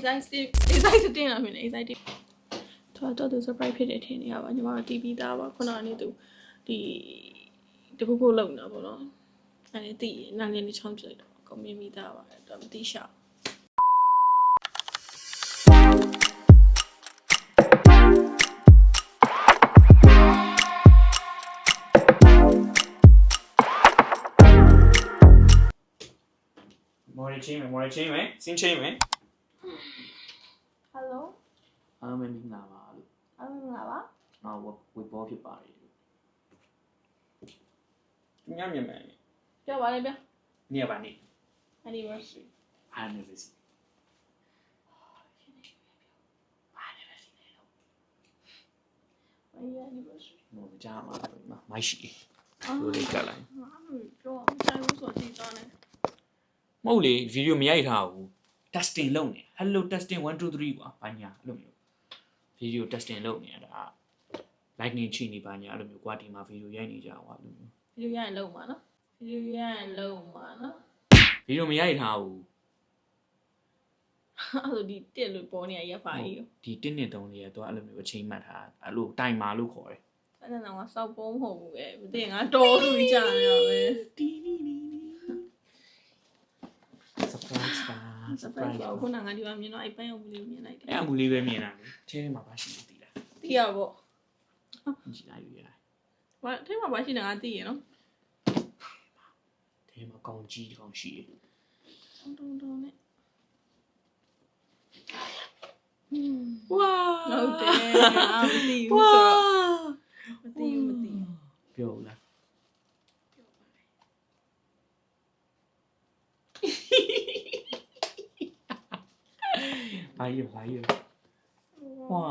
excited excited တင်လာပြီလေ excited တော့တော့သူ surprise ဖြစ်တယ်ထင်နေရပါညီမတို့ TV သားပါခုနကနေသူဒီတခုခုလုံနေတာပေါ့နော်အဲ့ဒီတီးနားလေးလေးချောင်းပြလိုက်တော့ကွန်မြူနီသားပါတော့မတိရှာမော်ရီချင်းမယ်မော်ရီချင်းမယ်စင်းချင်းမယ် hello အား လုံးပဲမင်္ဂလာပါလို့အားလုံးမင်္ဂလာပါငါဝဝေဘောဖြစ်ပါတယ်လို့ညမြင်မယ်ပြောပါလေဗျနေပါနေ anniversary အားနေပါစီဘာရ anniversary မော်ကြားမှာမိုက်ရှိလို့လေးကလိုက်ငါမပြောအောင်ဆိုင်ဘူးဆိုတော့ဒီသားနဲ့မဟုတ်လေဗီဒီယိုမရိုက်ထားဘူး testing လုပ်နေ hello testing 1 2 3ကွာဘာညာအဲ့လိုမျိုး ဗီဒီယို testing လုပ်နေတာ lightning ချိနေဘာညာအဲ့လိုမျိုးကွာဒီမှာဗီဒီယိုရိုက်နေကြကွာအဲ့လိုမျိုးဗီဒီယိုရရင်လုံမှာနော်ဗီဒီယိုရရင်လုံမှာနော်ဗီဒီယိုမရိုက်ထားဘူးအဲ့လိုဒီတက်လို့ပေါ်နေရရက်ပါကြီးရောဒီ1နှစ်3လေးကတော့အဲ့လိုမျိုးအချိန်မှတ်ထားအဲ့လိုတိုင်မာလို့ခေါ်တယ်အဲ့ဒါတော့စောက်ပုံးမဟုတ်ဘူးပဲမသိငါတော်လို့ကြာနေရပဲတီနီနီ surprise ပါ surprise ပါခုနကငါဒီမှာမြင်တော့အဲ့ပန်းရုပ်လေးမြင်လိုက်တယ်အဲ့အမူလေးပဲမြင်တာလေထဲထဲမှာပါရှိနေသေးလားသိရပေါ့ကြည့်လိုက်ရရဘာထဲမှာပါရှိနေငါသိရနော်ထဲမှာကောင်းကြီးကောင်းရှိတယ်တုံတုံတုံနဲ့อืมဝါဟုတ်တယ်အာမသိဘူးဆိုတော့မသိဘူးမသိဘူးပြောဦးလား ဘာကြီးရောဘာကြီးရောဟွာ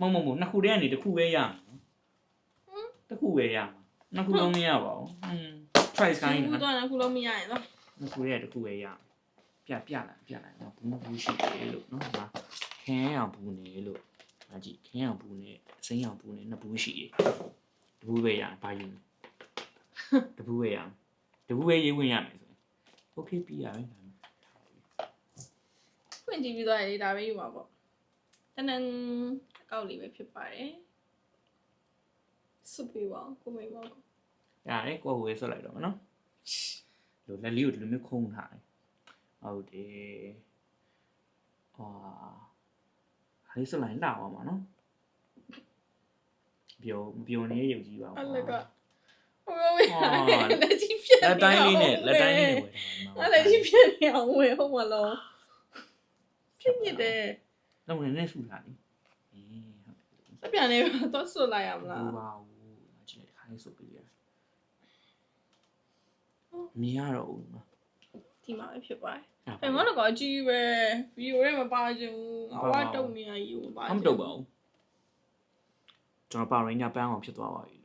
မဟုတ်မဟုတ်မဟုတ်နှစ်ခုတည်းကနေတစ်ခုပဲရမှာတစ်ခုပဲရမှာနှစ်ခုလုံးမရပါဘူးอืม try ခိုင်းဘူးတော့နှစ်ခုလုံးမရရင်တော့နှစ်ခုတည်းကတစ်ခုပဲရပြပြလာပြလာတော့ဘူးဘူးရှိတယ်လို့နော်ဒါခင်းအောင်ဘူးနေလို့ဒါကြည့်ခင်းအောင်ဘူးနေအစိမ်းအောင်ဘူးနေနှစ်ဘူးရှိတယ်တဘူးပဲရဘာယူတဘူးပဲရတဘူးပဲရေးဝင်ရမယ်ဆိုရင် okay ပြရမယ် ဖွင့်ကြည့်ပြီးတော့လေဒါပဲယူပါပေါ့တနန်အကောက်လေးပဲဖြစ်ပါတယ်စုပ်ပေးပါကိုမိပါကိုရတယ်ကိုယ်ဝေးဆွတ်လိုက်တော့မယ်နော်လို့လက်လေးကိုဒီလိုမျိုးခုံးထားတယ်ဟုတ်တယ်ဟာဟာလေးဆွတ်လိုက်လာအောင်ပါနော်ပြောမပြောနေရုပ်ကြီးပါအလကဟိုဝေးလက်ကြီးပြက်လက်တိုင်းလေးနဲ့လက်တိုင်းလေးနဲ့ဝယ်ထားအဲ့လက်ကြီးပြက်နေအောင်ဝယ်ဟုတ်မလား ဖြစ်မြစ်တယ်တော့ဝင်နေဆူလာလေအေးဟုတ်တယ်စပြန်နေတော့ဆွတ်လိုက်ရမလားဘူးပါဘူးကြည့်လိုက်ခါလေးဆုပ်ပြီးရမြင်ရတော့ဦးမဒီမှာပဲဖြစ်ပါတယ်အဲ့အဲ့ငါတို့ကအကြီးပဲဗီဒီယိုထဲမှာပါချင်ဘူးငါဝါတုံနေရယူပါမတော့ပါဘူးကျွန်တော်ပါရင်းညပန်းအောင်ဖြစ်သွားပါပြီ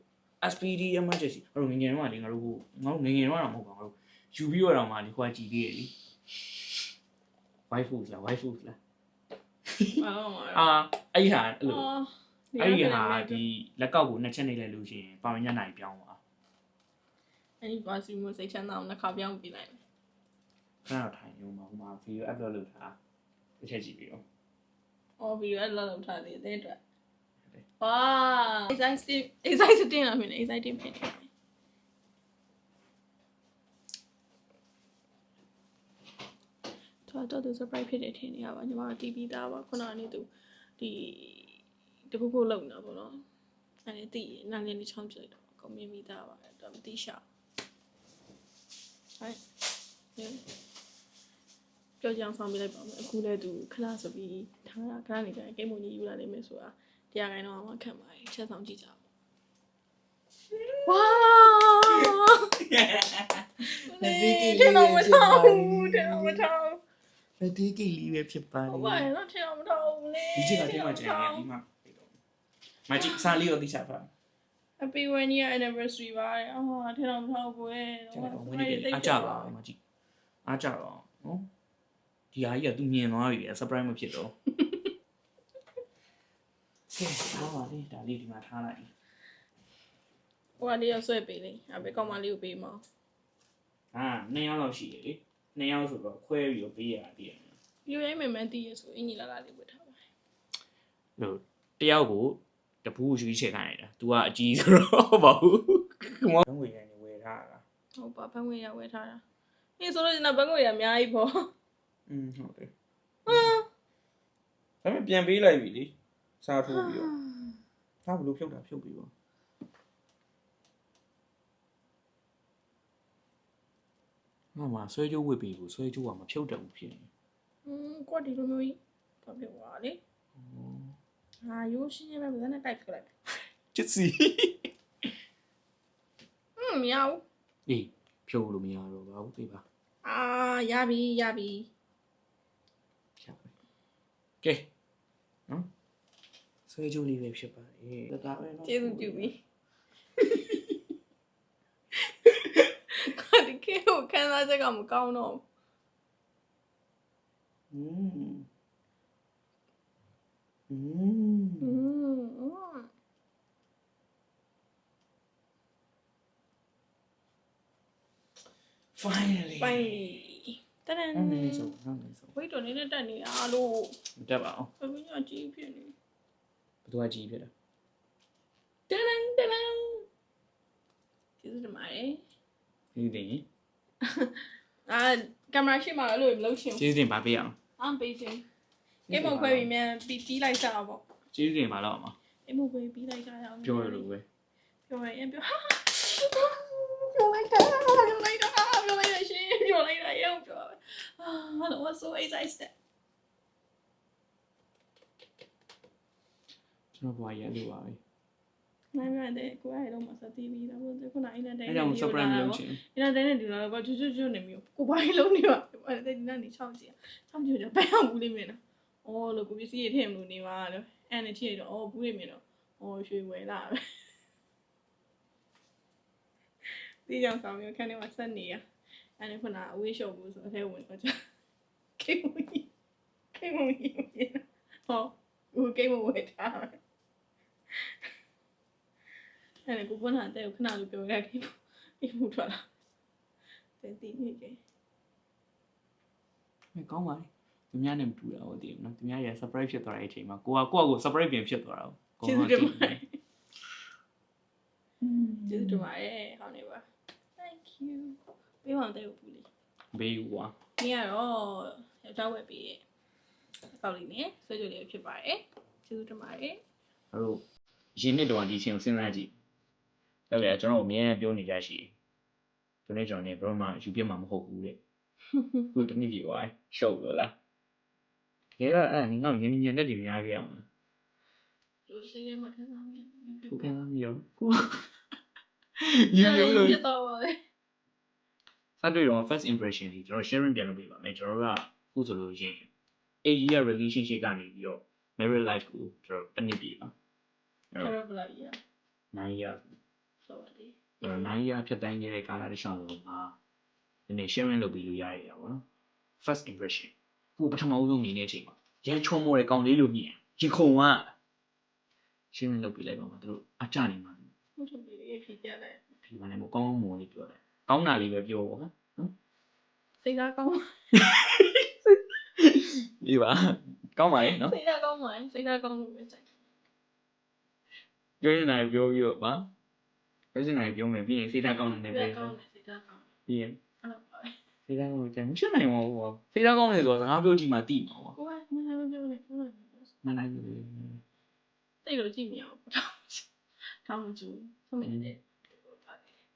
SPD emergency အဲ့လိုငငယ်တော့လေငါတို့ဟိုငါတို့ငငယ်တော့တော့မဟုတ်ပါဘူးယူပြီးတော့မှလေခွာကြည့်သေးတယ်လေ wife food လား wife food လားအော်အာအဲ့ဒီဟာအဲ့လိုအော်အဲ့ဒီဟာဒီလက်ကောက်ကိုနှစ်ချက်နေလိုက်လို့ရှိရင်ပါရင်းညနိုင်ပြောင်းသွားအဲ့ဒီပါစီမစိတ်ချမ်းသာအောင်တစ်ခါပြောင်းပြလိုက်မယ်ခဏတော့ထိုင်ရုံမှာဟိုမှာ video upload လုပ်ထားတစ်ချက်ကြည့်ပြီးတော့။အော်ဗီဒီယိုအဲ့လောက်လောက်ထားသေးတယ်တဲ့အတွက်ဟုတ်တယ်။ဝါ excited excited တ င်လာပြီလေ excited ဖြစ်နေတယ်။တော့တော့သူ surprise ဖြစ်တယ်ထင်နေရပါညီမတို့ TV သားပါခုနကနေသူဒီတခုခုလုံနေတာပေါ့နော်။အဲ့ဒီတီးနားလေးလေးချောင်းပြလိုက်တော့ကွန်မြူနီသားပါတော့မတိရှာ။ဟဲ့ပြောကြအောင်ဆောင်ပြလိုက်ပါမယ်အခုလည်းသူခဏဆိုပြီးထားတာခဏနေကြရင်ကိမုန်ကြီးယူလာလိမ့်မယ်ဆိုတာတရားခိုင်တော့မှခံပါတယ်ချက်ဆောင်ကြည့်ကြပါဝါတဲ့တော့မထောက်ဘူးတဲ့တော့မထောက် လက်သေးကိတ်လေးပဲဖြစ်ပါဟုတ်လေပါရဲ့တော့ထဲတော့မထောက်ဘူးလေဒီချက်ကတဲမှာကျန်နေပြီးမှမကြည့်စားလေးရောတိချပါ Happy one year anniversary ပါအော်ထဲတော့မထောက်ဘူးရဲ့ကျန်တော့ဝင်နေတယ်အားကြပါမကြည့်အားကြတော့နော်ဒီဟာကြီးကသူမြင်သွားပြီ surprise မဖြစ်တော့ကဲထားပါလေဒါလေးဒီမှာထားလိုက်ဟိုကလေးရဆွဲပေးလေအဘေကောင်မလေးကိုပေးမအောင်အာနှစ်ယောက်လောက်ရှိတယ်လေ နှစ်ယောက်ဆိုတော့ခွဲပြီးတော့ပေးရတာတည်ရ ဗီဒီယိုရိုက်မယ်မှန်းသိရဆိုအင်ကြီးလာလာလေးဝတ်ထားပါ လို့တယောက်ကိုတပူးရွှေးချယ်ခိုင်းလိုက်တာ तू ကအကြီးဆိုတော့ဟုတ်ပါဘူးမောဘန်းငွေရနေဝယ်ထားတာ ဟုတ်ပါဘန်းငွေရဝယ်ထားတာအေးဆိုလို့ကျွန်တော်ဘန်းငွေရအများကြီးပေါ့ อืมဟုတ်တယ်ဒါပေမဲ့ပြန်ပေးလိုက်ပြီလေစားထိုးပြီးတော့ဒါဘလို့ဖြုတ်တာဖြုတ်ပြီးတော့ ငါမှဆွဲကြိုးဝစ်ပြီးဘူးဆွဲကြိုးကမဖြုတ်တတ်ဘူးဖြစ်နေอืมကွက်ဒီလိုမျိုးကြီးဘာဖြစ်သွားလဲဟာရိုးရှင်းရမယ်ဗဇက်နဲ့တိုက်ပြလိုက်ချစ်စီဟွန်းမရဘူးအေးဖြုတ်လို့မရတော့ဘာဘူးသိပါအာရပြီရပြီဖြတ်ကဲနော်ဆွဲကြိုးလေးပဲဖြစ်ပါလေတကားပဲနော်ကျေးဇူးပြုပြီ 你给我看他在干嘛搞呢？嗯。嗯嗯嗯。Finally. Finally. 当然。让你走，让你走。回头你再带你阿路。你带吧。我不要欺骗你。不都爱欺骗的。当然当然。就是这么哎。 ကကြီးဖြစ်တာတရန်တရန်ကျေးဇူးတင်ပါတယ်ဒီတင်ရင်အာကင်မရာရှိမှလည်းလို့မလုပ်ချင်ကျေးဇူးတင်ပါပေးရအောင်အောင်ပေးချင်ကိမခွဲပြီးမြန်ပြီးပြီးလိုက်စားပေါ့ကျေးဇူးတင်ပါတော့အောင်ကိမခွဲပြီးလိုက်စားရအောင်ပြောရလို့ပဲပြောရရင်ပြောဟာပြောလိုက်တာပြောလိုက်တာပြောလိုက်တာရှင်ပြောလိုက်တာရောပြောအာ I was so excited ကျွန်တော်ဘွားရလို့ပါပဲ နိုင်ရတယ်ကိုယ်အဲ့တော့မစတီးပြီးတော့ခုနအိမ်နဲ့တိုင်းအဲကြောင့် surprise မလုပ်ချင်အိမ်နဲ့တိုင်းနဲ့ဒီလိုတော့ချွတ်ချွတ်ချွတ်နေမျိုးကိုဘာလုံးနေပါအဲ့ဒါဒီနေ့ချောင်းကြည့်ချောင်းကြည့်တော့ဘယ်အောင်ဘူးလိမ့်မယ်နော်အော်လို့ကိုပစ္စည်းရထည့်မလို့နေပါလို့အဲ့နဲ့ထည့်တော့အော်ဘူးလိမ့်မယ်နော်အော်ရွှေဝယ်လာပဲဒီကြောင့်ဆောင်မျိုးခန်းထဲမှာဆက်နေရအဲ့ဒါခုနအဝေးလျှော့ဘူးဆိုအထဲဝင်တော့ချကိမဝင်ကိမဝင်ဟောဦးကိမဝင်ထားပဲ အဲ့ဒါကိုကွန်းလာတဲ့ကိုခဏလိုပြောရခဲ့အိမ်မှုထွက်လာတဲ့တီနေကြမကောင်းပါလေသူများနဲ့မတူတာဟုတ်တယ်နော်သူများရ surprise ဖြစ်သွားတဲ့အချိန်မှာကိုကကိုကကို surprise ပြင်ဖြစ်သွားတာကိုကျေးဇူးတင်ပါတယ်ကျေးဇူးတင်ပါတယ်ဟောင်းနေပါ thank you ပေးပါတဲ့ဘူးလေဘေးဦးကွာဒီကတော့ယောက်ျားဝယ်ပေးရဲ့အကောက်လေးနဲ့ဆွဲကြိုလေးဖြစ်ပါတယ်ကျေးဇူးတင်ပါတယ်အဲ့တော့ရင်းနှစ်တော်ဒီချင်းကိုစဉ်းစားကြည့် ဟုတ်တယ်ကျွန်တော်အမြဲတမ်းပြောနေကြရှိတယ်ဒီနေ့ကျွန်တော်နေဘယ်တော့မှယူပြမှာမဟုတ်ဘူးတဲ့ခုတနည်းပြေသွားရှုပ်လို့လားခဲကအဲ့ငါမြင်မြင်နဲ့ဒီများခဲ့အောင်လူစိတ်ထဲမှာထမ်းဆောင်နေခုကမျိုးခုရင်းမျိုးလို့ပြတော့ပါလေစတွေ့တော့ first impression ကြီးကျွန်တော် sharing ပြန်လုပ်ပေးပါမယ်ကျွန်တော်တို့ကခုဆိုလို့ရှိရင်8 year relationship ကနေပြီးတော့ married life ကိုကျွန်တော်တနည်းပြပါဆရာဘလာကြီး9 year ဆိုပါလေကျွန်တော်9 year ဖြတ်တိုင်းခဲ့တဲ့ကာလတစ်လျှောက်လုံးမှာဒီနေ့ sharing လုပ်ပြီးလို့ရရတာပေါ့နော် first impression ကိုပထမဦးဆုံးမြင်တဲ့အချိန်မှာရမ်းချုံမောတဲ့ကောင်လေးလိုမြင်ရင်ခုန်က sharing လုပ်ပြီးလိုက်ပါမှာသူတို့အကြနေမှာဟုတ်တယ်လေဖြစ်ကြတယ်ဒီမှာလည်းမကောင်းကောင်းမွန်လေးပြောတယ်ကောင်းတာလေးပဲပြောပေါ့နော်စိတ်သားကောင်းဒီပါကောင်းပါလေနော်စိတ်သားကောင်းပါစိတ်သားကောင်းလို့ပဲစိုက်ပြောရင်လည်းပြောပြီးတော့ပါ ပြောရင်လည်းပြောမယ်ပြီးရင်စိတ်ဓာတ်ကောင်းတယ်စိပဲတ်သားကောင်းတယ်စိတ်သားကောင်းပြီးရင်အဲ့လိုပါပဲစိတ်ဓာတ်ကောင်းတယ်မဖြစ်နိုင်ပါဘူးပေါ့စိတ်ဓာတ်ကောင်းတယ်ဆိုတော့စကားပြောကြည့်မှသိမှာပေါ့ကိုကမင်းလည်းပြောနေပြောနေမှန်လိုက်ပြီတိတ်လို့ကြည့်မြအောင်တောင်းတောင်းကြည့်ဆုံးနေတယ်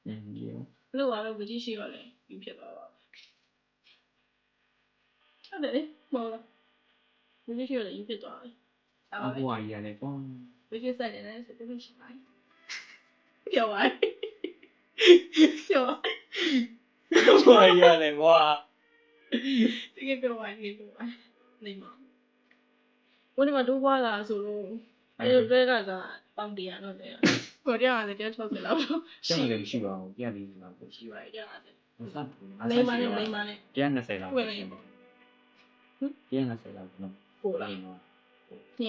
အင်းဒီရောဘလို့ပါလို့ဗတိရှိရလဲယူဖြစ်သွားပါဟုတ်တယ်လေမဟုတ်လားဗတိရှိရလဲယူဖြစ်သွားပြီအဲ့အပါပဲဘွားကြီးရတယ်ကွာဗတိဆိုင်နေတယ်ဆိုဗတိရှိပါ ပြောပါပြောအဘွားကြီးရတယ်ကွာတကယ်ပြောပါနေပြောပါနေမှာဘုန်းကြီးမတို့ဘွားလာဆိုလို့အဲ့လိုတွေကကပေါင်တရားတော့တယ်ကိုတရားရတယ်တရား60လောက်တော့ရှင်းတယ်ရှိပါဘူးပြရတယ်မှာပေါ့ရှိပါတယ်တရားရတယ်မစပ်ဘူးလိမ္မာနဲ့လိမ္မာနဲ့120လောက်ဟုတ်တယ်ဟင်120လောက်နော်ပို့လာနော်ည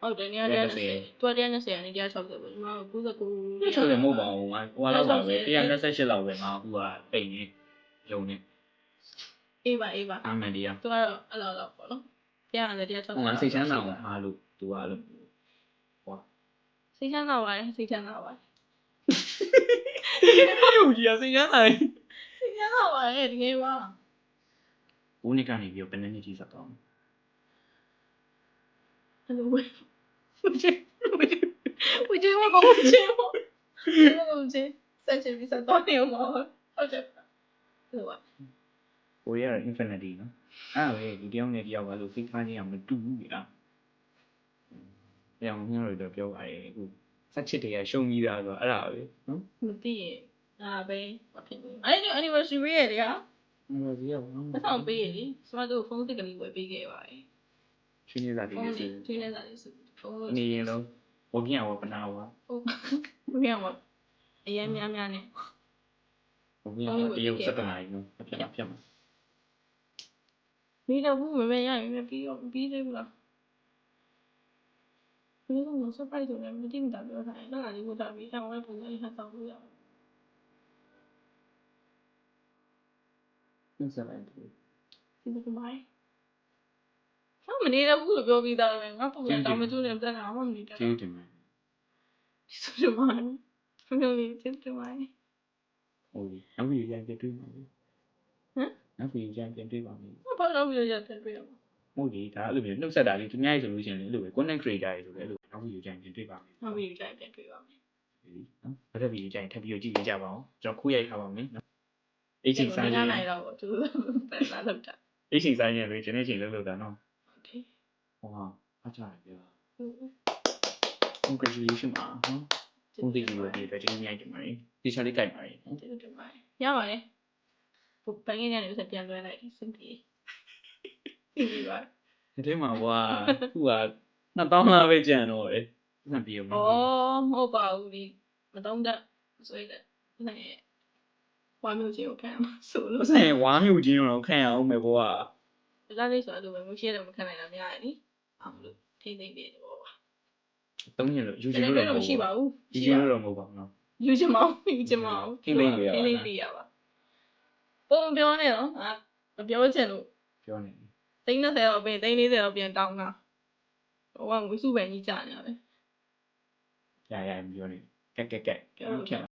ဟုတ်တယ်ညရတယ်သူကတရားနဲ့ဆယ်ကနေတရား60ပဲဒီမှာ99ဒီဆိုလည်းမဟုတ်ပါဘူးငါဟိုလောက်ပါပဲ128လောက်ပဲငါအခုကပိတ်နေရုံနေအေးပါအေးပါအာမန်တရားသူကတော့အဲ့လိုတော့ပေါ့နော်တရားရတယ်တရားချောက်ဟိုငါစိတ်ချမ်းသာအောင်အားလို့သူကအဲ့လိုဟွာစိတ်ချမ်းသာပါတယ်စိတ်ချမ်းသာပါတယ်ရုပ်ကြီးစိတ်ချမ်းသာတယ်စိတ်ချမ်းသာပါတယ်တကယ်ပါဦးနိကနေပြီးတော့ဘယ်နှစ်နှစ်ကြီးဆက်တော့အဲ့လို ဝေးဝေးချင်ဝေးချင်ဝေးချင်မကောင်းချင်မကောင်းချင်စက်ချင်ပြီးစတော့နေမှာဟုတ်တယ်ဟုတ်ပါကိုရီးယား infinity နော်အဲ့ဒါပဲဒီတယောက်နဲ့တယောက်ကလို့စိတ်ထားခြင်းအောင်မတူဘူးကြာပြောင်းညှို့တော့ပြောပါရဲ့အခုဆက်ချစ်တွေကရှုံကြီးတာဆိုတော့အဲ့ဒါပဲနော်မသိရင်ဒါပဲမဖြစ်ဘူးအဲ့ဒီ anniversary ရဲ့လေဟာအဲ့ဒါကြီးရောမဆောင်ပေးရလေစမတို့ဖုန်းသစ်ကလေးဝယ်ပေးခဲ့ပါတယ် ချင်းနေစားတည်ဖုန်းစီလေးချင်းလဲစားလေးစုဖုန်းနေရင်လုံးဝပြန်ဝပနာဝဟုတ်ဘယ်မှာအရင်များများနဲ့ဝပြန်ဝတရုပ်စက်တနာကြီးနော်အပြတ်ပြတ်မှာမိတော့ဘူးမမေရရင်မပြီးတော့ပြီးသေးဘူးလားဘယ်လိုလဲ surprise ဆိုလည်းမသိဘူးတာပြောထားတယ်တော့လည်းကိုတာပြီးအောင်ဝဲပုံစံဟန်ဆောင်လို့ရအောင်နှစလိုက်တယ်ဒီလိုမိုင်း ဘာမနေတော့ဘူးလို့ပြောပြီးသားပဲငါပုံစံတောင်မကျွတ်နေတက်တာမှမနေတက်ကျေးဇူးတင်ပါတယ်ဒီဆိုရမှာမျိုးလေးကျေးဇူးတင်ပါတယ်ဟုတ်ပြီနောက်ပြီးရိုက်ပြတွေ့ပါမယ်ဟမ်နောက်ပြီးရိုက်ပြတွေ့ပါမယ်ဘာလို့ရိုက်ပြတွေ့ရမလဲဟုတ်ပြီဒါအဲ့လိုမျိုးနှုတ်ဆက်တာလေးသူများရေဆိုလို့ရှိရင်လည်းအဲ့လိုပဲ content creator ရေဆိုလည်းအဲ့လိုနောက်ပြီးရိုက်ပြတွေ့ပါမယ်နောက်ပြီးရိုက်ပြတွေ့ပါမယ်နော်ဗရက်ဗီဒီယိုကြိုင်ထပ်ပြီးကြည့်ကြပါအောင်ကျွန်တော်ခိုးရိုက်ထားပါမယ်နော်အချင်းဆိုင်ရနိုင်တော့ဘူးသူပန်လာလောက်တာအချင်းဆိုင်ရပဲဒီနေ့ချင်းလောက်လောက်တာနော် ဟောအားကြရပြ congratulation ပါနော်ဘုန်းကြီးတို့ဒီအတွက်ကျေးဇူးများတင်ပါတယ်ဒီချာလေးကြိုက်ပါတယ်နော်ကျေးဇူးတင်ပါတယ်ရပါတယ်ဘုဘန်ငယ်ကနေဆက်ပြန်လွှဲလိုက်စင်ပြေပြီပါဒီထဲမှာကွာခုက2000လောက်ပဲကျန်တော့တယ်စံပြေအောင်ဩမဟုတ်ပါဘူးဒီမတော့တဲ့ဆွဲတဲ့နဲ့ဝါမျိုးချင်းကိုခံမှာဆိုဘလို့ဆန်ဝါမျိုးချင်းတော့ခံရအောင်မယ်ကွာဒါလေးဆိုတော့မျိုးရှိတယ်မခံနိုင်တာများတယ်နိ အောင်လို့ထိမ့်သိမ့်နေတယ်ပေါ့ပါသုံးရင်လို့ယူဒီချင်လိုလို့တော့မရှိပါဘူးယူချင်လို့တော့မဟုတ်ပါဘူးနော်ယူချင်မအောင်ယူချင်မအောင်ထိမ့်သိမ့်လို့ရပါထိမ့်သိမ့်ပြရပါပုံပြောနေတော့အာမပြောချင်လို့ပြောနေသိန်း30တော့ပြင်သိန်း40တော့ပြင်တောင်းတာဟိုကဝိစုပဲကြီးကြာနေတယ်ရရပြောနေကက်ကက်ကက်ပြောလို့ဖြတ်